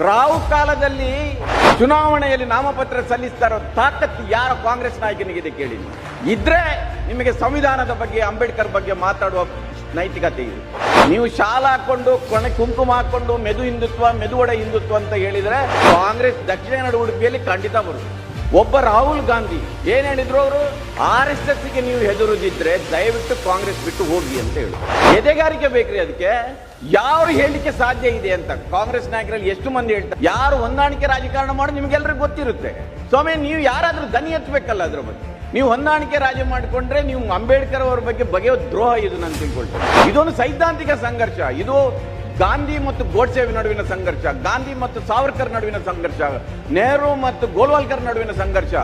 ರಾವು ಕಾಲದಲ್ಲಿ ಚುನಾವಣೆಯಲ್ಲಿ ನಾಮಪತ್ರ ಸಲ್ಲಿಸ್ತಾರೋ ತಾಕತ್ತು ಯಾರ ಕಾಂಗ್ರೆಸ್ ನಾಯಕನಿಗಿದೆ ಕೇಳಿ. ಇದ್ರೆ ನಿಮಗೆ ಸಂವಿಧಾನದ ಬಗ್ಗೆ, ಅಂಬೇಡ್ಕರ್ ಬಗ್ಗೆ ಮಾತಾಡುವ ನೈತಿಕತೆ ಇದೆ ನೀವು ಶಾಲ ಹಾಕೊಂಡು, ಕೊನೆ ಕುಂಕುಮ ಹಾಕೊಂಡು, ಮೆದು ಹಿಂದುತ್ವ, ಮೆದುವಡೆ ಹಿಂದುತ್ವ ಅಂತ ಹೇಳಿದ್ರೆ ಕಾಂಗ್ರೆಸ್ ದಕ್ಷಿಣ ಕನ್ನಡ ಉಡುಪಿಯಲ್ಲಿ ಖಂಡಿತ ಬರುತ್ತೆ ಒಬ್ಬ ರಾಹುಲ್ ಗಾಂಧಿ, ಏನ್ ಹೇಳಿದ್ರು ಅವರು? ಆರ್ ಎಸ್ ಎಸ್ಗೆ ನೀವು ಹೆದರುದಿದ್ರೆ ದಯವಿಟ್ಟು ಕಾಂಗ್ರೆಸ್ ಬಿಟ್ಟು ಹೋಗಿ ಅಂತ ಹೇಳಿ. ಎದೆಗಾರಿಕೆ ಬೇಕ್ರಿ ಅದಕ್ಕೆ? ಯಾರು ಹೇಳಿಕೆ ಸಾಧ್ಯ ಇದೆ ಅಂತ? ಕಾಂಗ್ರೆಸ್ ನಾಯಕರಲ್ಲಿ ಎಷ್ಟು ಮಂದಿ ಹೇಳ್ತಾರೆ ಯಾರು ಹೊಂದಾಣಿಕೆ ರಾಜಕಾರಣ ಮಾಡಿ ನಿಮ್ಗೆಲ್ರಿಗೂ ಗೊತ್ತಿರುತ್ತೆ. ಸ್ವಾಮಿ, ನೀವು ಯಾರಾದ್ರೂ ದನಿ ಎತ್ತಬೇಕಲ್ಲ ಅದ್ರ ಬಗ್ಗೆ. ನೀವು ಹೊಂದಾಣಿಕೆ ರಾಜ ಮಾಡಿಕೊಂಡ್ರೆ ನೀವು ಅಂಬೇಡ್ಕರ್ ಅವ್ರ ಬಗ್ಗೆ ಬಗೆಯೋ ದ್ರೋಹ ಇದು ನಾನು ತಿಳ್ಕೊಳ್ತೇನೆ. ಇದೊಂದು ಸೈದ್ಧಾಂತಿಕ ಸಂಘರ್ಷ. ಇದು ಗಾಂಧಿ ಮತ್ತು ಗೋಡ್ಸೇವಿ ನಡುವಿನ ಸಂಘರ್ಷ, ಗಾಂಧಿ ಮತ್ತು ಸಾವರ್ಕರ್ ನಡುವಿನ ಸಂಘರ್ಷ, ನೆಹರು ಮತ್ತು ಗೋಲ್ವಾಲ್ಕರ್ ನಡುವಿನ ಸಂಘರ್ಷ,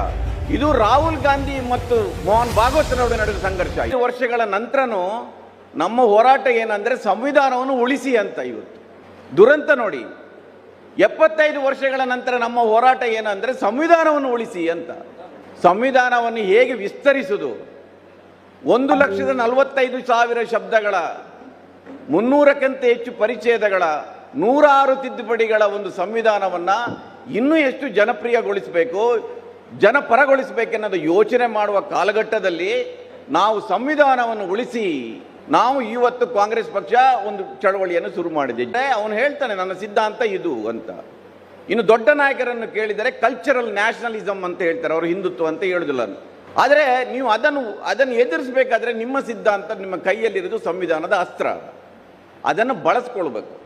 ಇದು ರಾಹುಲ್ ಗಾಂಧಿ ಮತ್ತು ಮೋಹನ್ ಭಾಗವತ್ ನಡುವೆ ನಡೆದ ಸಂಘರ್ಷ. ಐದು ವರ್ಷಗಳ ನಂತರನೂ ನಮ್ಮ ಹೋರಾಟ ಏನಂದ್ರೆ ಸಂವಿಧಾನವನ್ನು ಉಳಿಸಿ ಅಂತ ಇವತ್ತು. ದುರಂತ ನೋಡಿ, ಎಪ್ಪತ್ತೈದು ವರ್ಷಗಳ ನಂತರ ನಮ್ಮ ಹೋರಾಟ ಏನಂದ್ರೆ ಸಂವಿಧಾನವನ್ನು ಉಳಿಸಿ ಅಂತ. ಸಂವಿಧಾನವನ್ನು ಹೇಗೆ ವಿಸ್ತರಿಸುವುದು ಒಂದು ಲಕ್ಷದ ನಲವತ್ತೈದು ಸಾವಿರ ಶಬ್ದಗಳ ಮುನ್ನೂರಕ್ಕಿಂತ ಹೆಚ್ಚು ಪರಿಚ್ಛೇದಗಳ ನೂರಾರು ತಿದ್ದುಪಡಿಗಳ ಒಂದು ಸಂವಿಧಾನವನ್ನು ಇನ್ನೂ ಎಷ್ಟು ಜನಪ್ರಿಯಗೊಳಿಸಬೇಕು, ಜನಪರಗೊಳಿಸಬೇಕೆನ್ನೋದು ಯೋಚನೆ ಮಾಡುವ ಕಾಲಘಟ್ಟದಲ್ಲಿ ನಾವು ಸಂವಿಧಾನವನ್ನು ಉಳಿಸಿ ನಾವು ಇವತ್ತು ಕಾಂಗ್ರೆಸ್ ಪಕ್ಷ ಒಂದು ಚಳವಳಿಯನ್ನು ಶುರು ಮಾಡಿದ್ದೆ ಅವನು ಹೇಳ್ತಾನೆ, ನನ್ನ ಸಿದ್ಧಾಂತ ಇದು ಅಂತ. ಇನ್ನು ದೊಡ್ಡ ನಾಯಕರನ್ನು ಕೇಳಿದರೆ ಕಲ್ಚರಲ್ ನ್ಯಾಷನಲಿಸಮ್ ಅಂತ ಹೇಳ್ತಾರೆ, ಅವರು ಹಿಂದುತ್ವ ಅಂತ ಹೇಳುದಿಲ್ಲ ಆದರೆ ನೀವು ಅದನ್ನು ಅದನ್ನು ಎದುರಿಸಬೇಕಾದ್ರೆ ನಿಮ್ಮ ಸಿದ್ಧಾಂತ ನಿಮ್ಮ ಕೈಯಲ್ಲಿರೋದು ಸಂವಿಧಾನದ ಅಸ್ತ್ರ. ಅದನ್ನು ಬಳಸ್ಕೊಳ್ಬೇಕು.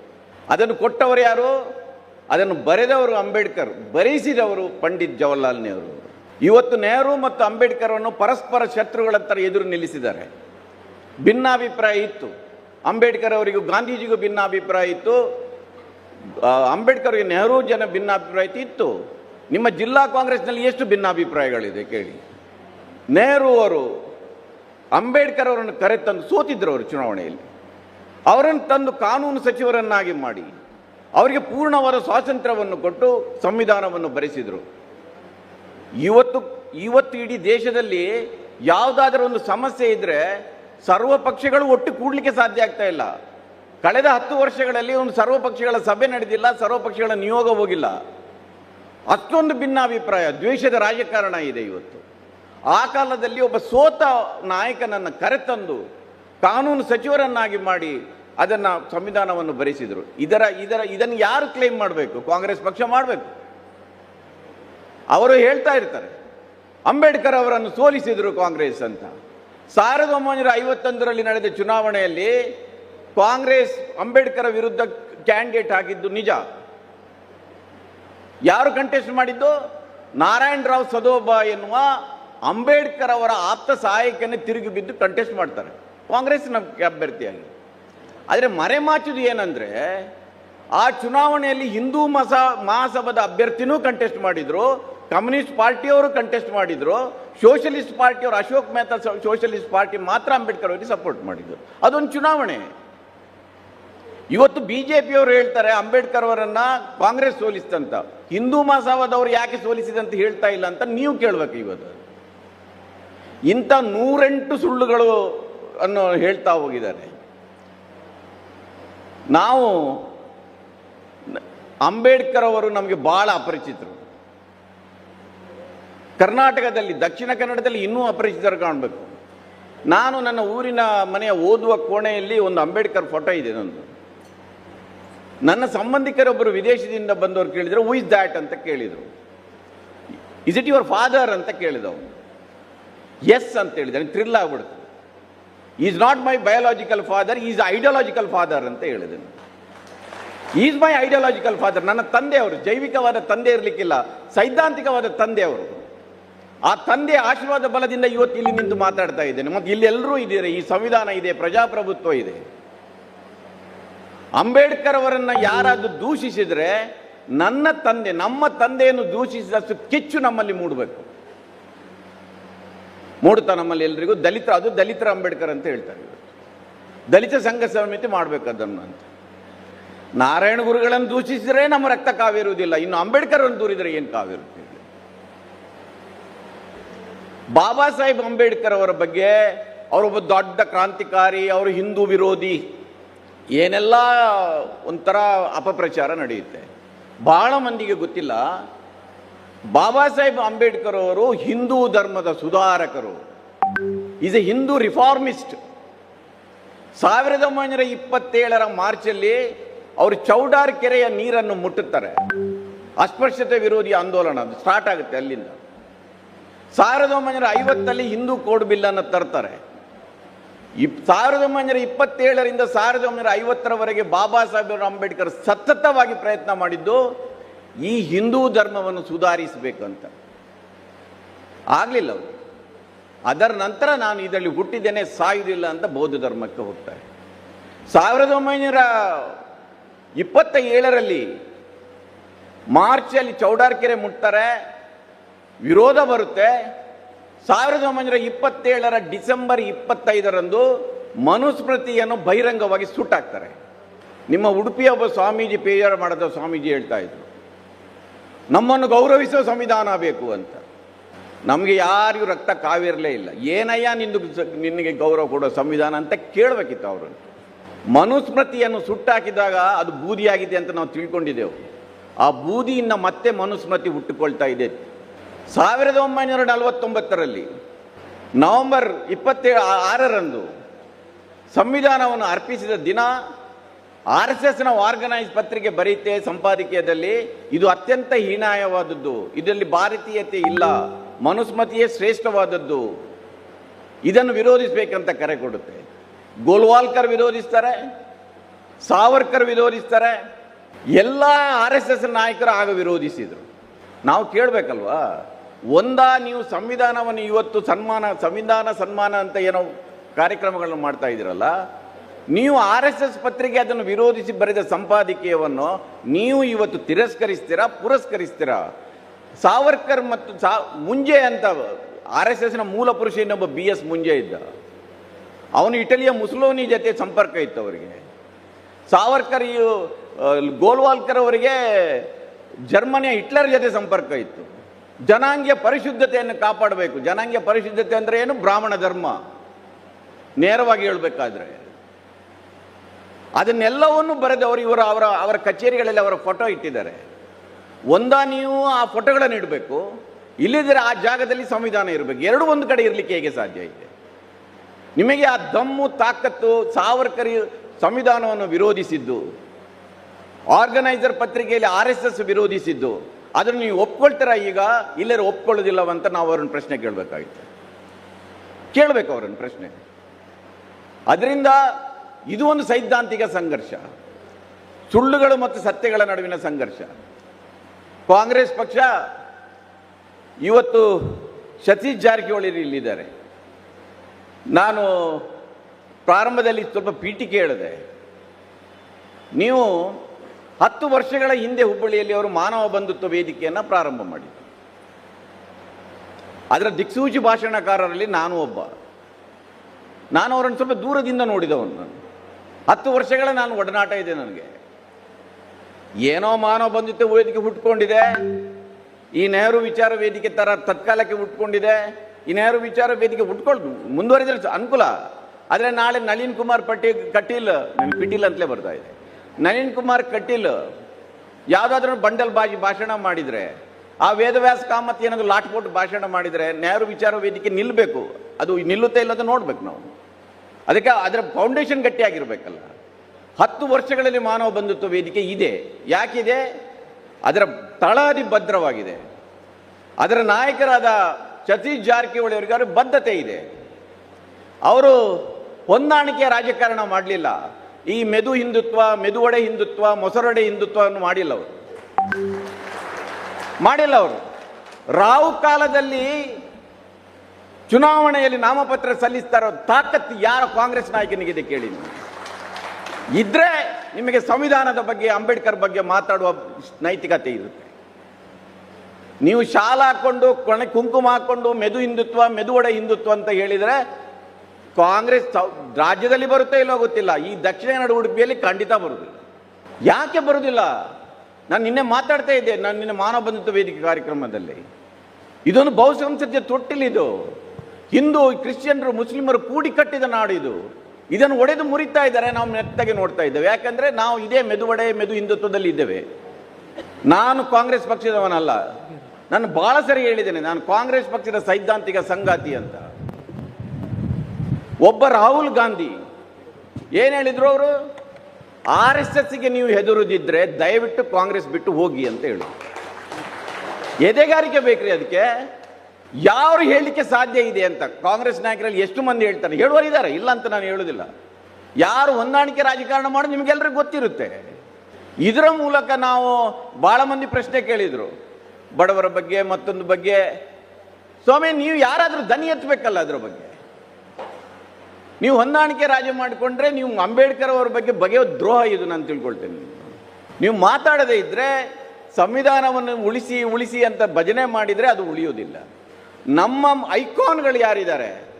ಅದನ್ನು ಕೊಟ್ಟವರು ಯಾರು? ಅದನ್ನು ಬರೆದವರು ಅಂಬೇಡ್ಕರ್ ಬರೆಸಿದವರು ಪಂಡಿತ್ ಜವಾಹರ್ಲಾಲ್ ನೆಹರು. ಇವತ್ತು ನೆಹರು ಮತ್ತು ಅಂಬೇಡ್ಕರನ್ನು ಪರಸ್ಪರ ಶತ್ರುಗಳ ಎದುರು ನಿಲ್ಲಿಸಿದ್ದಾರೆ. ಭಿನ್ನಾಭಿಪ್ರಾಯ ಇತ್ತು. ಅಂಬೇಡ್ಕರ್ ಅವರಿಗೂ, ಗಾಂಧೀಜಿಗೂ ಭಿನ್ನಾಭಿಪ್ರಾಯ ಇತ್ತು. ಅಂಬೇಡ್ಕರ್ಗೆ ನೆಹರು ಜನ ಭಿನ್ನಾಭಿಪ್ರಾಯ ಇತ್ತು. ನಿಮ್ಮ ಜಿಲ್ಲಾ ಕಾಂಗ್ರೆಸ್ನಲ್ಲಿ ಎಷ್ಟು ಭಿನ್ನಾಭಿಪ್ರಾಯಗಳಿದೆ ಕೇಳಿ. ನೆಹರು ಅವರು ಅಂಬೇಡ್ಕರ್ ಅವರನ್ನು ಕರೆತಂದು ಸೋತಿದ್ರು ಅವರು ಚುನಾವಣೆಯಲ್ಲಿ. ಅವರನ್ನು ತಂದು ಕಾನೂನು ಸಚಿವರನ್ನಾಗಿ ಮಾಡಿ ಅವರಿಗೆ ಪೂರ್ಣವಾದ ಸ್ವಾತಂತ್ರ್ಯವನ್ನು ಕೊಟ್ಟು ಸಂವಿಧಾನವನ್ನು ಬರೆಸಿದರು. ಇವತ್ತು ಇವತ್ತು ಇಡೀ ದೇಶದಲ್ಲಿ ಯಾವುದಾದ್ರೂ ಒಂದು ಸಮಸ್ಯೆ ಇದ್ದರೆ ಸರ್ವ ಪಕ್ಷಗಳು ಒಟ್ಟು ಕೂಡಲಿಕ್ಕೆ ಸಾಧ್ಯ ಆಗ್ತಾ ಇಲ್ಲ. ಕಳೆದ ಹತ್ತು ವರ್ಷಗಳಲ್ಲಿ ಒಂದು ಸರ್ವ ಪಕ್ಷಗಳ ಸಭೆ ನಡೆದಿಲ್ಲ, ಸರ್ವ ಪಕ್ಷಗಳ ನಿಯೋಗ ಹೋಗಿಲ್ಲ. ಅಷ್ಟೊಂದು ಭಿನ್ನಾಭಿಪ್ರಾಯ, ದ್ವೇಷದ ರಾಜಕಾರಣ ಇದೆ ಇವತ್ತು. ಆ ಕಾಲದಲ್ಲಿ ಒಬ್ಬ ಸೋತ ನಾಯಕನನ್ನು ಕರೆತಂದು ಕಾನೂನು ಸಚಿವರನ್ನಾಗಿ ಮಾಡಿ ಅದನ್ನು ಸಂವಿಧಾನವನ್ನು ಬರೆಸಿದರು. ಇದರ ಇದರ, ಇದನ್ನು ಯಾರು ಕ್ಲೇಮ್ ಮಾಡಬೇಕು? ಕಾಂಗ್ರೆಸ್ ಪಕ್ಷ ಮಾಡಬೇಕು. ಅವರು ಹೇಳ್ತಾ ಇರ್ತಾರೆ, ಅಂಬೇಡ್ಕರ್ ಅವರನ್ನು ಸೋಲಿಸಿದರು ಕಾಂಗ್ರೆಸ್ ಅಂತ. ಸಾವಿರದ ಒಂಬೈನೂರ ಐವತ್ತೊಂದರಲ್ಲಿ ನಡೆದ ಚುನಾವಣೆಯಲ್ಲಿ ಕಾಂಗ್ರೆಸ್ ಅಂಬೇಡ್ಕರ್ ವಿರುದ್ಧ ಕ್ಯಾಂಡಿಡೇಟ್ ಆಗಿದ್ದು ನಿಜ. ಯಾರು ಕಂಟೆಸ್ಟ್ ಮಾಡಿದ್ದು? ನಾರಾಯಣ್ ರಾವ್ ಸದೋಬಾ ಎನ್ನುವ ಅಂಬೇಡ್ಕರ್ ಅವರ ಆಪ್ತ ಸಹಾಯಕನೇ ತಿರುಗಿ ಬಿದ್ದು ಕಂಟೆಸ್ಟ್ ಮಾಡ್ತಾರೆ. ಕಾಂಗ್ರೆಸ್ನ ಅಭ್ಯರ್ಥಿಯಾಗಿ ಆದರೆ ಮರೆಮಾಚುದು ಏನಂದರೆ, ಆ ಚುನಾವಣೆಯಲ್ಲಿ ಹಿಂದೂ ಮಸ, ಮಹಾಸಭಾದ ಅಭ್ಯರ್ಥಿನೂ ಕಂಟೆಸ್ಟ್ ಮಾಡಿದರು, ಕಮ್ಯುನಿಸ್ಟ್ ಪಾರ್ಟಿಯವರು ಕಂಟೆಸ್ಟ್ ಮಾಡಿದರು ಸೋಷಲಿಸ್ಟ್ ಪಾರ್ಟಿಯವರು ಅಶೋಕ್ ಮೆಹ್ತಾ ಸೋಷಲಿಸ್ಟ್ ಪಾರ್ಟಿ ಮಾತ್ರ ಅಂಬೇಡ್ಕರ್ ಅವರಿಗೆ ಸಪೋರ್ಟ್ ಮಾಡಿದರು. ಅದೊಂದು ಚುನಾವಣೆ. ಇವತ್ತು ಬಿ ಜೆ ಪಿಯವರು ಹೇಳ್ತಾರೆ, ಅಂಬೇಡ್ಕರ್ ಅವರನ್ನು ಕಾಂಗ್ರೆಸ್ ಸೋಲಿಸ್ತಂತ. ಹಿಂದೂ ಮಹಾಸಭಾದವರು ಯಾಕೆ ಸೋಲಿಸಿದಂತ ಹೇಳ್ತಾ ಇಲ್ಲ ಅಂತ ನೀವು ಕೇಳಬೇಕು ಇವತ್ತು. ಇಂಥ ನೂರೆಂಟು ಸುಳ್ಳುಗಳು ಅನ್ನು ಹೇಳ್ತಾ ಹೋಗಿದ್ದಾರೆ. ನಾವು ಅಂಬೇಡ್ಕರ್ ಅವರು ನಮಗೆ ಭಾಳ ಅಪರಿಚಿತರು. ಕರ್ನಾಟಕದಲ್ಲಿ, ದಕ್ಷಿಣ ಕನ್ನಡದಲ್ಲಿ ಇನ್ನೂ ಅಪರಿಚಿತರು ಕಾಣಬೇಕು. ನಾನು ನನ್ನ ಊರಿನ ಮನೆಯ ಓದುವ ಕೋಣೆಯಲ್ಲಿ ಒಂದು ಅಂಬೇಡ್ಕರ್ ಫೋಟೋ ಇದೆ ನಂದು. ನನ್ನ ಸಂಬಂಧಿಕರೊಬ್ಬರು ವಿದೇಶದಿಂದ ಬಂದವರು ಕೇಳಿದರು ಹೂ ಇಸ್ ದ್ಯಾಟ್ ಅಂತ ಕೇಳಿದರು. ಇಸ್ ಇಟ್ ಯುವರ್ ಫಾದರ್ ಅಂತ ಕೇಳಿದವನು. ಎಸ್ ಅಂತ ಹೇಳಿದ್ದಾನೆ ಥ್ರಿಲ್ ಆಗ್ಬಿಡ್ತು is not my biological father is ideological father ಅಂತ ಹೇಳಿದನು ಈಸ್ ಮೈ ಐಡಿಯಾಲಜಿಕಲ್ ಫಾದರ್ ನನ್ನ ತಂದೆ ಅವರು ಜೈವಿಕವಾದ ತಂದೆ ಇರಲಿಕ್ಕಿಲ್ಲ, ಸೈದ್ಧಾಂತಿಕವಾದ ತಂದೆ ಅವರು ಆ ತಂದೆ ಆಶೀರ್ವಾದ ಬಲದಿಂದ ಇವತ್ತು ಇಲ್ಲಿ ನಿಂತು ಮಾತಾಡ್ತಾ ಇದ್ದೇನೆ. ಮತ್ತು ಇಲ್ಲಿ ಎಲ್ಲರೂ ಇದ್ದೀರಿ, ಈ ಸಂವಿಧಾನ ಇದೆ, ಪ್ರಜಾಪ್ರಭುತ್ವ ಇದೆ. ಅಂಬೇಡ್ಕರ್ ಅವರನ್ನು ಯಾರಾದರೂ ದೂಷಿಸಿದರೆ ನನ್ನ ತಂದೆ, ನಮ್ಮ ತಂದೆಯನ್ನು ದೂಷಿಸಿದಷ್ಟು ಕಿಚ್ಚು ನಮ್ಮಲ್ಲಿ ಮೂಡಬೇಕು. ಮೂಡುತ್ತಾ ನಮ್ಮಲ್ಲಿ ಎಲ್ರಿಗೂ ದಲಿತ ಅದು ದಲಿತರ ಅಂಬೇಡ್ಕರ್ ಅಂತ ಹೇಳ್ತಾರೆ. ದಲಿತ ಸಂಘ ಸಮಿತಿ ಮಾಡ್ಬೇಕು ಅಂತ. ನಾರಾಯಣ ಗುರುಗಳನ್ನು ದೂಷಿಸಿದ್ರೆ ನಮ್ಮ ರಕ್ತ ಕಾವೇರುವುದಿಲ್ಲ ಇನ್ನು ಅಂಬೇಡ್ಕರ್ ಅನ್ನು ದೂರಿದರೆ ಏನು ಕಾವೇರುತ್ತೆ ಬಾಬಾ ಸಾಹೇಬ್ ಅಂಬೇಡ್ಕರ್ ಅವರ ಬಗ್ಗೆ ಅವರೊಬ್ಬ ದೊಡ್ಡ ಕ್ರಾಂತಿಕಾರಿ, ಅವರು ಹಿಂದೂ ವಿರೋಧಿ, ಏನೆಲ್ಲ ಒಂಥರ ಅಪಪ್ರಚಾರ ನಡೆಯುತ್ತೆ. ಬಹಳ ಮಂದಿಗೆ ಗೊತ್ತಿಲ್ಲ. ಬಾಬಾ ಸಾಹೇಬ್ ಅಂಬೇಡ್ಕರ್ ಅವರು ಹಿಂದೂ ಧರ್ಮದ ಸುಧಾರಕರು. ಈಸ್ ಎ ಹಿಂದೂ ರಿಫಾರ್ಮಿಸ್ಟ್ ಸಾವಿರದ ಒಂಬೈನೂರ ಇಪ್ಪತ್ತೇಳರ ಮಾರ್ಚಲ್ಲಿ ಅವರು ಚೌಡಾರ್ ಕೆರೆಯ ನೀರನ್ನು ಮುಟ್ಟುತ್ತಾರೆ. ಅಸ್ಪೃಶ್ಯತೆ ವಿರೋಧಿ ಆಂದೋಲನ ಅದು ಸ್ಟಾರ್ಟ್ ಆಗುತ್ತೆ ಅಲ್ಲಿಂದ. ಸಾವಿರದ ಒಂಬೈನೂರ ಐವತ್ತಲ್ಲಿ ಹಿಂದೂ ಕೋಡ್ ಬಿಲ್ ಅನ್ನು ತರ್ತಾರೆ. ಇಪ್ ಸಾವಿರದ ಒಂಬೈನೂರ ಇಪ್ಪತ್ತೇಳರಿಂದ ಸಾವಿರದ ಒಂಬೈನೂರ ಐವತ್ತರವರೆಗೆ ಬಾಬಾ ಸಾಹೇಬ್ ಅಂಬೇಡ್ಕರ್ ಸತತವಾಗಿ ಪ್ರಯತ್ನ ಮಾಡಿದ್ದು ಈ ಹಿಂದೂ ಧರ್ಮವನ್ನು ಸುಧಾರಿಸಬೇಕಂತ. ಆಗಲಿಲ್ಲ ಅವರು. ಅದರ ನಂತರ ನಾನು ಇದರಲ್ಲಿ ಹುಟ್ಟಿದ್ದೇನೆ, ಸಾಯುವುದಿಲ್ಲ ಅಂತ ಬೌದ್ಧ ಧರ್ಮಕ್ಕೆ ಹೋಗ್ತಾರೆ. ಸಾವಿರದ ಒಂಬೈನೂರ ಇಪ್ಪತ್ತ ಏಳರಲ್ಲಿ ಮಾರ್ಚಲ್ಲಿ ಚೌಡಾರ್ಕೆರೆ ಮುಟ್ತಾರೆ, ವಿರೋಧ ಬರುತ್ತೆ. ಸಾವಿರದ ಒಂಬೈನೂರ ಇಪ್ಪತ್ತೇಳರ ಡಿಸೆಂಬರ್ ಇಪ್ಪತ್ತೈದರಂದು ಮನುಸ್ಮೃತಿಯನ್ನು ಬಹಿರಂಗವಾಗಿ ಸುಟ್ಟಾಕ್ತಾರೆ ನಿಮ್ಮ ಉಡುಪಿಯ ಒಬ್ಬ ಸ್ವಾಮೀಜಿ ಪೇಜಾರ ಮಾಡಿದ ಸ್ವಾಮೀಜಿ ಹೇಳ್ತಾ ಇದ್ರು. ನಮ್ಮನ್ನು ಗೌರವಿಸುವ ಸಂವಿಧಾನ ಬೇಕು ಅಂತ. ನಮಗೆ ಯಾರಿಗೂ ರಕ್ತ ಕಾವಿರಲೇ ಇಲ್ಲ. ಏನಯ್ಯ ನಿಂದು ನಿನಗೆ ಗೌರವ ಕೊಡೋ ಸಂವಿಧಾನ ಅಂತ ಕೇಳಬೇಕಿತ್ತು ಅವರನ್ನು. ಮನುಸ್ಮೃತಿಯನ್ನು ಸುಟ್ಟಾಕಿದಾಗ ಅದು ಬೂದಿಯಾಗಿದೆ ಅಂತ ನಾವು ತಿಳ್ಕೊಂಡಿದ್ದೆವು. ಆ ಬೂದಿಯಿಂದ ಮತ್ತೆ ಮನುಸ್ಮೃತಿ ಹುಟ್ಟುಕೊಳ್ತಾ ಇದೆ. ಸಾವಿರದ ಒಂಬೈನೂರ ನಲವತ್ತೊಂಬತ್ತರಲ್ಲಿ ನವೆಂಬರ್ ಇಪ್ಪತ್ತೇಳು ಆರರಂದು ಸಂವಿಧಾನವನ್ನು ಅರ್ಪಿಸಿದ ದಿನ ಆರ್ ಎಸ್ ಎಸ್ನ ಆರ್ಗನೈಸ್ ಪತ್ರಿಕೆ ಬರೀತೆ ಸಂಪಾದಕೀಯದಲ್ಲಿ, ಇದು ಅತ್ಯಂತ ಹೀನಾಯವಾದದ್ದು. ಇದರಲ್ಲಿ ಭಾರತೀಯತೆ ಇಲ್ಲ, ಮನುಸ್ಮತಿಯೇ ಶ್ರೇಷ್ಠವಾದದ್ದು. ಇದನ್ನು ವಿರೋಧಿಸಬೇಕಂತ ಕರೆ ಕೊಡುತ್ತೆ. ಗೋಲ್ವಾಲ್ಕರ್ ವಿರೋಧಿಸ್ತಾರೆ, ಸಾವರ್ಕರ್ ವಿರೋಧಿಸ್ತಾರೆ, ಎಲ್ಲ ಆರ್ ಎಸ್ ಎಸ್ ನಾಯಕರು ಆಗ ವಿರೋಧಿಸಿದರು. ನಾವು ಕೇಳಬೇಕಲ್ವಾ? ಒಂದಾ ನೀವು ಸಂವಿಧಾನವನ್ನು ಇವತ್ತು ಸನ್ಮಾನ, ಸಂವಿಧಾನ ಸನ್ಮಾನ ಅಂತ ಏನೋ ಕಾರ್ಯಕ್ರಮಗಳನ್ನು ಮಾಡ್ತಾ ಇದ್ದೀರಲ್ಲ ನೀವು ಆರ್ ಎಸ್ ಎಸ್ ಪತ್ರಿಕೆ ಅದನ್ನು ವಿರೋಧಿಸಿ ಬರೆದ ಸಂಪಾದಕೀಯವನ್ನು ನೀವು ಇವತ್ತು ತಿರಸ್ಕರಿಸ್ತೀರಾ, ಪುರಸ್ಕರಿಸ್ತೀರಾ? ಸಾವರ್ಕರ್ ಮತ್ತು ಸಾ, ಮುಂಜೆ ಅಂತ ಆರ್ ಎಸ್ ಎಸ್ನ ಮೂಲ ಪುರುಷ ಇನ್ನೊಬ್ಬ ಬಿ ಎಸ್ ಮುಂಜೆ ಇದ್ದ. ಅವನು ಇಟಲಿಯ ಮುಸ್ಲೋನಿ ಜೊತೆ ಸಂಪರ್ಕ ಇತ್ತು ಅವರಿಗೆ. ಸಾವರ್ಕರ್ ಗೋಲ್ವಾಲ್ಕರ್ ಅವರಿಗೆ ಜರ್ಮನಿಯ ಹಿಟ್ಲರ್ ಜೊತೆ ಸಂಪರ್ಕ ಇತ್ತು. ಜನಾಂಗೀಯ ಪರಿಶುದ್ಧತೆಯನ್ನು ಕಾಪಾಡಬೇಕು. ಜನಾಂಗೀಯ ಪರಿಶುದ್ಧತೆ ಅಂದರೆ ಏನು? ಬ್ರಾಹ್ಮಣ ಧರ್ಮ. ನೇರವಾಗಿ ಹೇಳಬೇಕಾದ್ರೆ. ಅದನ್ನೆಲ್ಲವನ್ನು ಬರೆದವರು ಇವರು ಅವರ ಅವರ ಕಚೇರಿಗಳಲ್ಲಿ ಅವರ ಫೋಟೋ ಇಟ್ಟಿದ್ದಾರೆ. ಒಂದ ನೀವು ಆ ಫೋಟೋಗಳನ್ನು ಇಡಬೇಕು, ಇಲ್ಲದಿದ್ರೆ ಆ ಜಾಗದಲ್ಲಿ ಸಂವಿಧಾನ ಇರಬೇಕು. ಎರಡು ಒಂದು ಕಡೆ ಇರಲಿಕ್ಕೆ ಹೇಗೆ ಸಾಧ್ಯ ಇದೆ? ನಿಮಗೆ ಆ ದಮ್ಮು, ತಾಕತ್ತು, ಸಾವರ್ಕರ್ ಸಂವಿಧಾನವನ್ನು ವಿರೋಧಿಸಿದ್ದು, ಆರ್ಗನೈಸರ್ ಪತ್ರಿಕೆಯಲ್ಲಿ ಆರ್ ಎಸ್ ಎಸ್ ವಿರೋಧಿಸಿದ್ದು, ಅದನ್ನು ನೀವು ಒಪ್ಕೊಳ್ತೀರಾ ಈಗ? ಇಲ್ಲರೂ ಒಪ್ಕೊಳ್ಳೋದಿಲ್ಲವಂತ ನಾವು ಅವ್ರನ್ನ ಪ್ರಶ್ನೆ ಕೇಳಬೇಕಾಗಿತ್ತು ಕೇಳಬೇಕು ಅವರನ್ನು ಪ್ರಶ್ನೆ. ಅದರಿಂದ ಇದು ಒಂದು ಸೈದ್ಧಾಂತಿಕ ಸಂಘರ್ಷ. ಸುಳ್ಳುಗಳು ಮತ್ತು ಸತ್ಯಗಳ ನಡುವಿನ ಸಂಘರ್ಷ. ಕಾಂಗ್ರೆಸ್ ಪಕ್ಷ ಇವತ್ತು ಸತೀಶ್ ಜಾರಕಿಹೊಳಿ ಇಲ್ಲಿದ್ದಾರೆ. ನಾನು ಪ್ರಾರಂಭದಲ್ಲಿ ಸ್ವಲ್ಪ ಪೀಠಿಕೆ ಹೇಳಿದೆ ನೀವು ಹತ್ತು ವರ್ಷಗಳ ಹಿಂದೆ ಹುಬ್ಬಳ್ಳಿಯಲ್ಲಿ ಅವರು ಮಾನವ ಬಂಧುತ್ವ ವೇದಿಕೆಯನ್ನು ಪ್ರಾರಂಭ ಮಾಡಿದರು. ಅದರ ದಿಕ್ಸೂಚಿ ಭಾಷಣಕಾರರಲ್ಲಿ ನಾನು ಒಬ್ಬ. ನಾನು ಅವರನ್ನು ಸ್ವಲ್ಪ ದೂರದಿಂದ ನೋಡಿದವನು ನಾನು. ಹತ್ತು ವರ್ಷಗಳ ನಾನು ಒಡನಾಟ ಇದೆ ನನಗೆ. ಏನೋ ಮಾನವ ಬಂಧುತ್ವ ವೇದಿಕೆ ಹುಟ್ಕೊಂಡಿದೆ. ಈ ನೆಹರು ವಿಚಾರ ವೇದಿಕೆ ತರ ತತ್ಕಾಲಕ್ಕೆ ಹುಟ್ಕೊಂಡಿದೆ. ಈ ನೆಹರು ವಿಚಾರ ವೇದಿಕೆ ಹುಟ್ಕೊಳ್ದು ಮುಂದುವರಿದ್ರೆ ಅನುಕೂಲ. ಆದರೆ ನಾಳೆ ನಳಿನ್ ಕುಮಾರ್ ಪಟ್ಟಿ ಕಟೀಲ್ ನನಗೆ ಪಿಟೀಲ್ ಅಂತಲೇ ಬರ್ತಾ ಇದೆ. ನಳಿನ್ ಕುಮಾರ್, ಕಟೀಲ್ ಯಾವುದಾದ್ರೂ ಬಂಡಲ್ ಬಾಜಿ ಭಾಷಣ ಮಾಡಿದರೆ, ಆ ವೇದವ್ಯಾಸ ಕಾಮತ್ ಏನಾದ್ರು ಲಾಟ್ಪೋಟ್ ಭಾಷಣ ಮಾಡಿದರೆ, ನೆಹರು ವಿಚಾರ ವೇದಿಕೆ ನಿಲ್ಲಬೇಕು ಅದು ನಿಲ್ಲುತ್ತೆ ಇಲ್ಲದ ನೋಡ್ಬೇಕು ನಾವು. ಅದಕ್ಕೆ ಅದರ ಫೌಂಡೇಶನ್ ಗಟ್ಟಿಯಾಗಿರಬೇಕಲ್ಲ. ಹತ್ತು ವರ್ಷಗಳಲ್ಲಿ ಮಾನವ ಬಂಧುತ್ವ ವೇದಿಕೆ ಇದೆ. ಯಾಕಿದೆ? ಅದರ ತಳಹದಿ ಭದ್ರವಾಗಿದೆ. ಅದರ ನಾಯಕರಾದ ಸತೀಶ್ ಜಾರಕಿಹೊಳಿ ಅವರಿಗೆ ಅವರ ಬದ್ಧತೆ ಇದೆ. ಅವರು ಹೊಂದಾಣಿಕೆಯ ರಾಜಕಾರಣ ಮಾಡಲಿಲ್ಲ. ಈ ಮೆದು ಹಿಂದುತ್ವ, ಮೆದುವಡೆ ಹಿಂದುತ್ವ, ಮೊಸರೊಡೆ ಹಿಂದುತ್ವವನ್ನು ಮಾಡಿಲ್ಲ ಅವರು. ಮಾಡಿಲ್ಲ ಅವರು. ರಾವು ಕಾಲದಲ್ಲಿ ಚುನಾವಣೆಯಲ್ಲಿ ನಾಮಪತ್ರ ಸಲ್ಲಿಸ್ತಾ ಇರೋ ತಾಕತ್ತು ಯಾರ ಕಾಂಗ್ರೆಸ್ ನಾಯಕನಿಗಿದೆ ಕೇಳಿ ನೀವು. ಇದ್ರೆ ನಿಮಗೆ ಸಂವಿಧಾನದ ಬಗ್ಗೆ, ಅಂಬೇಡ್ಕರ್ ಬಗ್ಗೆ ಮಾತಾಡುವ ನೈತಿಕತೆ ಇರುತ್ತೆ. ನೀವು ಶಾಲ ಹಾಕೊಂಡು, ಕೊನೆ ಕುಂಕುಮ ಹಾಕೊಂಡು, ಮೆದು ಹಿಂದುತ್ವ, ಮೆದುವಡೆ ಹಿಂದುತ್ವ ಅಂತ ಹೇಳಿದರೆ ಕಾಂಗ್ರೆಸ್ ರಾಜ್ಯದಲ್ಲಿ ಬರುತ್ತೆ ಇಲ್ಲ ಗೊತ್ತಿಲ್ಲ. ಈ ದಕ್ಷಿಣ ಕನ್ನಡ ಉಡುಪಿಯಲ್ಲಿ ಖಂಡಿತ ಬರುವುದಿಲ್ಲ. ಯಾಕೆ ಬರುವುದಿಲ್ಲ? ನಾನು ನಿನ್ನೆ ಮಾತಾಡ್ತಾ ಇದ್ದೆ, ನಾನು ನಿನ್ನೆ ಮಾನವ ಬಂಧುತ್ವ ವೇದಿಕೆ ಕಾರ್ಯಕ್ರಮದಲ್ಲಿ. ಇದೊಂದು ಬಹುಸಂಸ್ಕೃತಿಯ ತೊಟ್ಟಿಲಿದು ಹಿಂದೂ ಕ್ರಿಶ್ಚಿಯನ್ರು ಮುಸ್ಲಿಮರು ಕೂಡಿ ಕಟ್ಟಿದ ನಾಡು ಇದು. ಇದನ್ನು ಒಡೆದು ಮುರಿತಾ ಇದ್ದಾರೆ, ನಾವು ಮೆತ್ತಗೆ ನೋಡ್ತಾ ಇದ್ದೇವೆ. ಯಾಕಂದರೆ ನಾವು ಇದೇ ಮೆದುವಡೆ, ಮೆದು ಹಿಂದುತ್ವದಲ್ಲಿ ಇದ್ದೇವೆ. ನಾನು ಕಾಂಗ್ರೆಸ್ ಪಕ್ಷದವನಲ್ಲ. ನಾನು ಬಹಳ ಸರಿ ಹೇಳಿದ್ದೇನೆ, ನಾನು ಕಾಂಗ್ರೆಸ್ ಪಕ್ಷದ ಸೈದ್ಧಾಂತಿಕ ಸಂಗಾತಿ ಅಂತ. ಒಬ್ಬ ರಾಹುಲ್ ಗಾಂಧಿ, ಏನು ಹೇಳಿದ್ರು ಅವರು? ಆರ್ ಎಸ್ ಎಸ್ಗೆ ನೀವು ಹೆದರುದಿದ್ರೆ ದಯವಿಟ್ಟು ಕಾಂಗ್ರೆಸ್ ಬಿಟ್ಟು ಹೋಗಿ ಅಂತ ಹೇಳಿ. ಎದೆಗಾರಿಕೆ ಬೇಕ್ರಿ ಅದಕ್ಕೆ? ಯಾರು ಹೇಳಲಿಕ್ಕೆ ಸಾಧ್ಯ ಇದೆ ಅಂತ ಕಾಂಗ್ರೆಸ್ ನಾಯಕರಲ್ಲಿ ಎಷ್ಟು ಮಂದಿ ಹೇಳ್ತಾರೆ? ಹೇಳುವರು ಇದ್ದಾರೆ. ಇಲ್ಲ ಅಂತ ನಾನು ಹೇಳುವುದಿಲ್ಲ. ಯಾರು ಹೊಂದಾಣಿಕೆ ರಾಜಕಾರಣ ಮಾಡೋದು ನಿಮಗೆಲ್ಲರಿಗೂ ಗೊತ್ತಿರುತ್ತೆ. ಇದರ ಮೂಲಕ ನಾವು ಭಾಳ ಮಂದಿ ಪ್ರಶ್ನೆ ಕೇಳಿದರು. ಬಡವರ ಬಗ್ಗೆ, ಮತ್ತೊಂದು ಬಗ್ಗೆ. ಸ್ವಾಮಿ, ನೀವು ಯಾರಾದರೂ ದನಿ ಎತ್ತಬೇಕಲ್ಲ ಅದರ ಬಗ್ಗೆ? ನೀವು ಹೊಂದಾಣಿಕೆ ರಾಜ ಮಾಡಿಕೊಂಡ್ರೆ ನೀವು ಅಂಬೇಡ್ಕರ್ ಅವರ ಬಗ್ಗೆ ಬಗೆಯೋ ದ್ರೋಹ ಇದು ನಾನು ತಿಳ್ಕೊಳ್ತೇನೆ. ನೀವು ಮಾತಾಡದೇ ಇದ್ದರೆ ಸಂವಿಧಾನವನ್ನು ಉಳಿಸಿ ಉಳಿಸಿ ಅಂತ ಭಜನೆ ಮಾಡಿದರೆ ಅದು ಉಳಿಯೋದಿಲ್ಲ. ನಮ್ಮ ಐಕಾನ್ಗಳು ಯಾರಿದ್ದಾರೆ?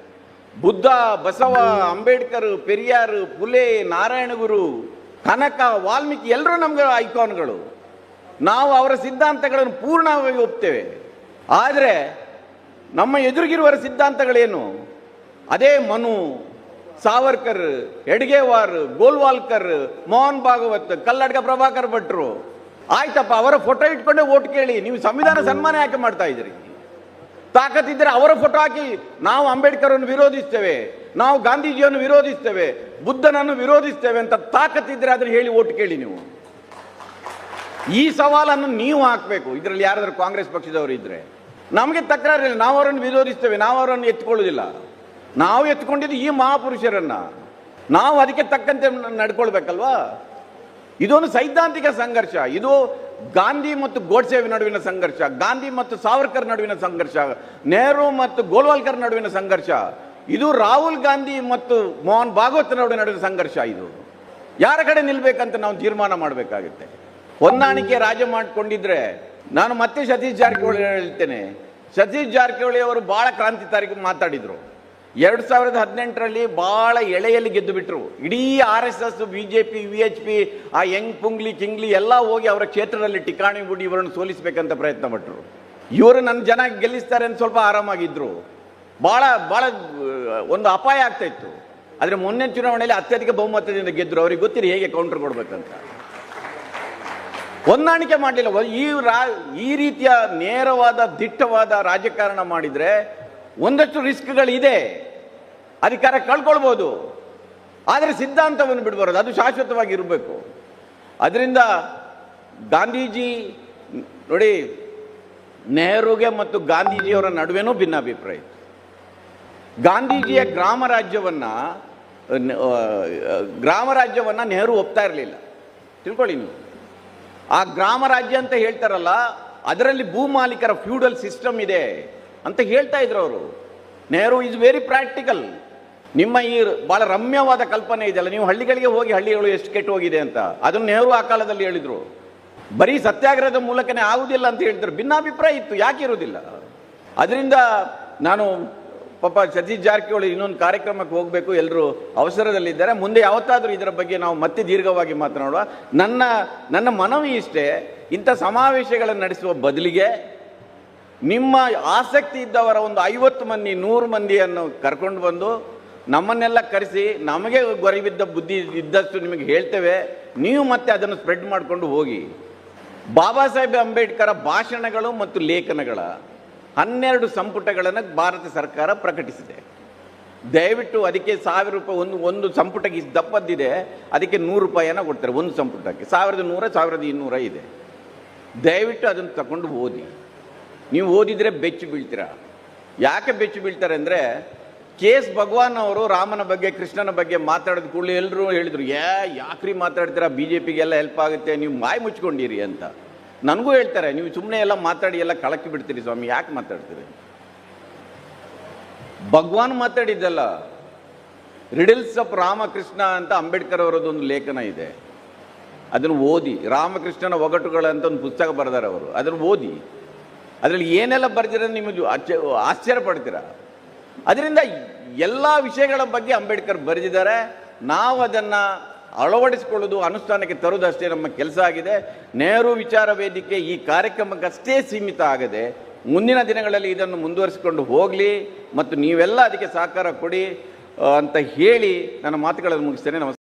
ಬುದ್ಧ, ಬಸವ, ಅಂಬೇಡ್ಕರ್, ಪೆರಿಯಾರ್, ಪುಲೆ, ನಾರಾಯಣಗುರು, ಕನಕ, ವಾಲ್ಮೀಕಿ, ಎಲ್ಲರೂ ನಮ್ಗೆ ಐಕಾನ್ಗಳು. ನಾವು ಅವರ ಸಿದ್ಧಾಂತಗಳನ್ನು ಪೂರ್ಣವಾಗಿ ಒಪ್ತೇವೆ. ಆದರೆ ನಮ್ಮ ಎದುರಿಗಿರುವರ ಸಿದ್ಧಾಂತಗಳೇನು? ಅದೇ ಮನು, ಸಾವರ್ಕರ್, ಎಡ್ಗೇವಾರ್, ಗೋಲ್ವಾಲ್ಕರ್, ಮೋಹನ್ ಭಾಗವತ್ ಕಲ್ಲಡ್ಕ ಪ್ರಭಾಕರ್ ಭಟ್ರು. ಆಯ್ತಪ್ಪ, ಅವರ ಫೋಟೋ ಇಟ್ಕೊಂಡೆ ಓಟ್ ಕೇಳಿ, ನೀವು ಸಂವಿಧಾನ ಸನ್ಮಾನ ಯಾಕೆ ಮಾಡ್ತಾ ಇದ್ದೀರಿ? ತಾಕತ್ತಿದ್ರೆ ಅವರ ಫೋಟೋ ಹಾಕಿ ನಾವು ಅಂಬೇಡ್ಕರನ್ನು ವಿರೋಧಿಸ್ತೇವೆ, ನಾವು ಗಾಂಧೀಜಿಯನ್ನು ವಿರೋಧಿಸ್ತೇವೆ, ಬುದ್ಧನನ್ನು ವಿರೋಧಿಸ್ತೇವೆ ಅಂತ ತಾಕತ್ತಿದ್ರೆ ಅದನ್ನು ಹೇಳಿ ಓಟ್ ಕೇಳಿ ನೀವು. ಈ ಸವಾಲನ್ನು ನೀವು ಹಾಕಬೇಕು. ಇದರಲ್ಲಿ ಯಾರಾದರೂ ಕಾಂಗ್ರೆಸ್ ಪಕ್ಷದವರು ಇದ್ರೆ. ನಮಗೆ ತಕರಾರಿಲ್ಲ ನಾವು ಅವರನ್ನು ವಿರೋಧಿಸ್ತೇವೆ. ನಾವು ಅವರನ್ನು ಎತ್ಕೊಳ್ಳೋದಿಲ್ಲ ನಾವು ಎತ್ಕೊಂಡಿದ್ದು ಈ ಮಹಾಪುರುಷರನ್ನ. ನಾವು ಅದಕ್ಕೆ ತಕ್ಕಂತೆ ನಡ್ಕೊಳ್ಬೇಕಲ್ವಾ? ಇದೊಂದು ಸೈದ್ಧಾಂತಿಕ ಸಂಘರ್ಷ. ಇದು ಗಾಂಧಿ ಮತ್ತು ಗೋಡ್ಸೇವಿ ನಡುವಿನ ಸಂಘರ್ಷ, ಗಾಂಧಿ ಮತ್ತು ಸಾವರ್ಕರ್ ನಡುವಿನ ಸಂಘರ್ಷ, ನೆಹರು ಮತ್ತು ಗೋಲ್ವಾಲ್ಕರ್ ನಡುವಿನ ಸಂಘರ್ಷ, ಇದು ರಾಹುಲ್ ಗಾಂಧಿ ಮತ್ತು ಮೋಹನ್ ಭಾಗವತ್ ನಡುವೆ ನಡುವಿನ ಸಂಘರ್ಷ ಇದು. ಯಾರ ಕಡೆ ನಿಲ್ಬೇಕಂತ ನಾವು ತೀರ್ಮಾನ ಮಾಡಬೇಕಾಗುತ್ತೆ. ಹೊಂದಾಣಿಕೆ ರಾಜ ಮಾಡಿಕೊಂಡಿದ್ರೆ ನಾನು ಮತ್ತೆ ಸತೀಶ್ ಜಾರಕಿಹೊಳಿ ಹೇಳ್ತೇನೆ. ಸತೀಶ್ ಜಾರಕಿಹೊಳಿ ಅವರು ಬಹಳ ಕ್ರಾಂತಿಕಾರಿಕ ಮಾತಾಡಿದ್ರು. ಎರಡು ಸಾವಿರದ ಹದಿನೆಂಟರಲ್ಲಿ ಭಾಳ ಎಳೆಯಲ್ಲಿ ಗೆದ್ದು ಬಿಟ್ಟರು ಇಡೀ R S S, B J P, V H P, ಆ ಯಂಗ್ ಪುಂಗ್ಲಿ ಕಿಂಗ್ಲಿ ಎಲ್ಲ ಹೋಗಿ ಅವರ ಕ್ಷೇತ್ರದಲ್ಲಿ ಟಿಕಾಣಿ ಗುಡಿ ಇವರನ್ನು ಸೋಲಿಸಬೇಕಂತ ಪ್ರಯತ್ನ ಪಟ್ಟರು ಇವರು ನನ್ನ ಜನ ಗೆಲ್ಲಿಸ್ತಾರೆ ಅಂತ ಸ್ವಲ್ಪ ಆರಾಮಾಗಿದ್ದರು ಭಾಳ ಭಾಳ ಒಂದು ಅಪಾಯ ಆಗ್ತಾ ಇತ್ತು. ಆದರೆ ಮೊನ್ನೆ ಚುನಾವಣೆಯಲ್ಲಿ ಅತ್ಯಧಿಕ ಬಹುಮತದಿಂದ ಗೆದ್ದರು ಅವ್ರಿಗೆ ಗೊತ್ತಿರಿ ಹೇಗೆ ಕೌಂಟರ್ ಕೊಡಬೇಕಂತ. ಹೊಂದಾಣಿಕೆ ಮಾಡಲಿಲ್ಲ. ಈ ರಾ, ಈ ರೀತಿಯ ನೇರವಾದ ದಿಟ್ಟವಾದ ರಾಜಕಾರಣ ಮಾಡಿದ್ರೆ ಒಂದಷ್ಟು ರಿಸ್ಕ್ಗಳಿದೆ. ಅಧಿಕಾರ ಕಳ್ಕೊಳ್ಬೋದು. ಆದರೆ ಸಿದ್ಧಾಂತವನ್ನು ಬಿಡಬಾರದು. ಅದು ಶಾಶ್ವತವಾಗಿ ಇರಬೇಕು. ಅದರಿಂದ ಗಾಂಧೀಜಿ, ನೋಡಿ, ನೆಹರುಗೆ ಮತ್ತು ಗಾಂಧೀಜಿಯವರ ನಡುವೆನೂ ಭಿನ್ನಾಭಿಪ್ರಾಯ ಇತ್ತು. ಗಾಂಧೀಜಿಯ ಗ್ರಾಮ ರಾಜ್ಯವನ್ನು ಗ್ರಾಮ ರಾಜ್ಯವನ್ನು ನೆಹರು ಒಪ್ತಾ ಇರಲಿಲ್ಲ. ತಿಳ್ಕೊಳ್ಳಿ ನೀವು. ಆ ಗ್ರಾಮ ರಾಜ್ಯ ಅಂತ ಹೇಳ್ತಾರಲ್ಲ, ಅದರಲ್ಲಿ ಭೂಮಾಲೀಕರ ಫ್ಯೂಡಲ್ ಸಿಸ್ಟಮ್ ಇದೆ. ಅಂತ ಹೇಳ್ತಾ ಇದ್ರು ಅವರು. ನೆಹರು ಇಸ್ ವೆರಿ ಪ್ರಾಕ್ಟಿಕಲ್ ನಿಮ್ಮ ಈ ಬಹಳ ರಮ್ಯವಾದ ಕಲ್ಪನೆ ಇದೆಯಲ್ಲ, ನೀವು ಹಳ್ಳಿಗಳಿಗೆ ಹೋಗಿ ಹಳ್ಳಿಗಳು ಎಷ್ಟು ಕೆಟ್ಟು ಹೋಗಿದೆ ಅಂತ. ಅದನ್ನು ನೆಹರು ಆ ಕಾಲದಲ್ಲಿ ಹೇಳಿದರು. ಬರೀ ಸತ್ಯಾಗ್ರಹದ ಮೂಲಕನೇ ಆಗುವುದಿಲ್ಲ ಅಂತ ಹೇಳಿದ್ರು ಭಿನ್ನಾಭಿಪ್ರಾಯ ಇತ್ತು, ಯಾಕೆ ಇರುವುದಿಲ್ಲ? ಅದರಿಂದ ನಾನು ಪಾಪ ಸತೀಶ್ ಜಾರಕಿಹೊಳಿ ಇನ್ನೊಂದು ಕಾರ್ಯಕ್ರಮಕ್ಕೆ ಹೋಗಬೇಕು ಎಲ್ಲರೂ ಅವಸರದಲ್ಲಿದ್ದಾರೆ. ಮುಂದೆ ಯಾವತ್ತಾದರೂ ಇದರ ಬಗ್ಗೆ ನಾವು ಮತ್ತೆ ದೀರ್ಘವಾಗಿ ಮಾತನಾಡುವ. ನನ್ನ ನನ್ನ ಮನವಿ ಇಷ್ಟೇ, ಇಂಥ ಸಮಾವೇಶಗಳನ್ನು ನಡೆಸುವ ಬದಲಿಗೆ ನಿಮ್ಮ ಆಸಕ್ತಿ ಇದ್ದವರ ಒಂದು ಐವತ್ತು ಮಂದಿ, ನೂರು ಮಂದಿಯನ್ನು ಕರ್ಕೊಂಡು ಬಂದು ನಮ್ಮನ್ನೆಲ್ಲ ಕರೆಸಿ, ನಮಗೆ ಗೊರವಿದ್ದ ಬುದ್ಧಿ ಇದ್ದಷ್ಟು ನಿಮಗೆ ಹೇಳ್ತೇವೆ. ನೀವು ಮತ್ತೆ ಅದನ್ನು ಸ್ಪ್ರೆಡ್ ಮಾಡಿಕೊಂಡು ಹೋಗಿ. ಬಾಬಾ ಸಾಹೇಬ್ ಅಂಬೇಡ್ಕರ ಭಾಷಣಗಳು ಮತ್ತು ಲೇಖನಗಳ ಹನ್ನೆರಡು ಸಂಪುಟಗಳನ್ನು ಭಾರತ ಸರ್ಕಾರ ಪ್ರಕಟಿಸಿದೆ. ದಯವಿಟ್ಟು ಅದಕ್ಕೆ ಸಾವಿರ ರೂಪಾಯಿ ಒಂದು ಒಂದು ಸಂಪುಟಕ್ಕೆ ಇಷ್ಟು ದಪ್ಪದ್ದಿದೆ, ಅದಕ್ಕೆ ನೂರು ರೂಪಾಯಿನ ಕೊಡ್ತಾರೆ ಒಂದು ಸಂಪುಟಕ್ಕೆ. ಸಾವಿರದ ನೂರ, ಸಾವಿರದ ಇನ್ನೂರ ಇದೆ. ದಯವಿಟ್ಟು ಅದನ್ನು ತಗೊಂಡು ಓದಿ ನೀವು ಓದಿದರೆ ಬೆಚ್ಚು ಬೀಳ್ತೀರ? ಯಾಕೆ ಬೆಚ್ಚು ಬೀಳ್ತಾರೆ ಅಂದರೆ ಕೆ ಎಸ್ ಭಗವಾನ್ ಅವರು ರಾಮನ ಬಗ್ಗೆ, ಕೃಷ್ಣನ ಬಗ್ಗೆ ಮಾತಾಡಿದ ಕೂಡಲೇ ಎಲ್ಲರೂ ಹೇಳಿದರು ಯಾ ಯಾಕ್ರಿ ಮಾತಾಡ್ತೀರಾ? ಬಿ ಜೆ ಪಿಗೆಲ್ಲ ಹೆಲ್ಪ್ ಆಗುತ್ತೆ, ನೀವು ಮಾಯ್ ಮುಚ್ಕೊಂಡಿರಿ ಅಂತ. ನನಗೂ ಹೇಳ್ತಾರೆ, ನೀವು ಸುಮ್ಮನೆ ಎಲ್ಲ ಮಾತಾಡಿ, ಎಲ್ಲ ಕಳಕಿ ಬಿಡ್ತೀರಿ ಸ್ವಾಮಿ, ಯಾಕೆ ಮಾತಾಡ್ತೀರಿ? ಭಗವಾನ್ ಮಾತಾಡಿದ್ದಲ್ಲ ರಿಡಲ್ಸ್ ಆಫ್ ರಾಮಕೃಷ್ಣ ಅಂತ ಅಂಬೇಡ್ಕರ್ ಅವರದೊಂದು ಲೇಖನ ಇದೆ. ಅದನ್ನು ಓದಿ, ರಾಮಕೃಷ್ಣನ ಒಗಟುಗಳಂತ ಒಂದು ಪುಸ್ತಕ ಬರೆದಾರೆ ಅವರು, ಅದನ್ನು ಓದಿ. ಅದರಲ್ಲಿ ಏನೆಲ್ಲ ಬರ್ದಿರ ನಿಮಗೆ ಆಶ್ಚರ್ಯ ಪಡ್ತೀರಾ? ಅದರಿಂದ ಎಲ್ಲ ವಿಷಯಗಳ ಬಗ್ಗೆ ಅಂಬೇಡ್ಕರ್ ಬರೆದಿದ್ದಾರೆ. ನಾವು ಅದನ್ನು ಅಳವಡಿಸಿಕೊಳ್ಳೋದು, ಅನುಷ್ಠಾನಕ್ಕೆ ತರುವುದಷ್ಟೇ ನಮ್ಮ ಕೆಲಸ ಆಗಿದೆ. ನೆಹರು ವಿಚಾರ ವೇದಿಕೆ ಈ ಕಾರ್ಯಕ್ರಮಕ್ಕಷ್ಟೇ ಸೀಮಿತ ಆಗದೆ ಮುಂದಿನ ದಿನಗಳಲ್ಲಿ ಇದನ್ನು ಮುಂದುವರಿಸಿಕೊಂಡು ಹೋಗಲಿ ಮತ್ತು ನೀವೆಲ್ಲ ಅದಕ್ಕೆ ಸಹಕಾರ ಕೊಡಿ ಅಂತ ಹೇಳಿ ನನ್ನ ಮಾತುಗಳನ್ನು ಮುಗಿಸ್ತೇನೆ. ನಮಸ್ಕಾರ.